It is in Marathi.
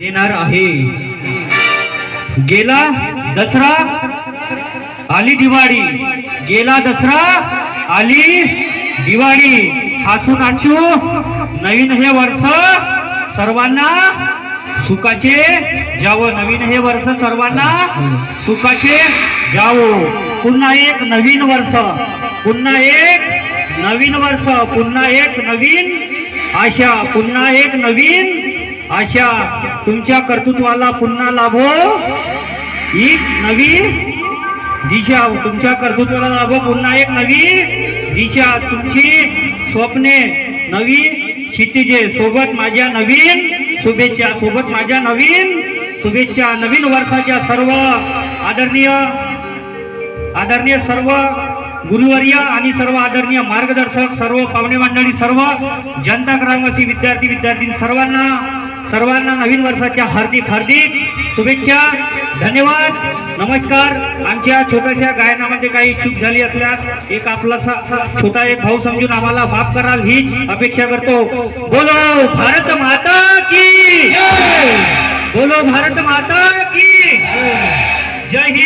देणार आहे. गेला दसरा आली दिवाळी. गेला दसरा आली दिवाळी. हसू नाचू नवीन हे वर्ष सर्वांना सुखाचे जावो. नवीन हे वर्ष सर्वांना सुखाचे जावो. पुन्हा एक नवीन वर्ष. पुन्हा एक नवीन वर्ष. पुन्हा एक नवीन आशा. पुन्हा एक नवीन आशा तुमच्या कर्तृत्वाला पुन्हा लाभो. एक नवी दिशा तुमच्या कर्तृत्वाला लाभो. पुन्हा एक नवी दिशा. तुमची स्वप्ने नवी क्षितिजे. सोबत माझ्या नवीन शुभेच्छा सोबत माझ्या नवीन शुभेच्छा. नवीन वर्षाच्या सर्व आदरणीय आदरणीय सर्व गुरुवर्य आणि सर्व आदरणीय मार्गदर्शक सर्व पाहुणे मंडळी सर्व जनता ग्रामवासी विद्यार्थी विद्यार्थी सर्वांना सर्वांना नवीन वर्षाच्या हार्दिक हार्दिक शुभेच्छा. धन्यवाद. नमस्कार. आमच्या छोट्याशा गायनामध्ये काही चूक झाली असल्यास एक आपला छोटा एक भाऊ समजून आम्हाला माफ कराल हीच अपेक्षा करतो. बोलो भारत माता की बोलो भारत माता की जय हिंद.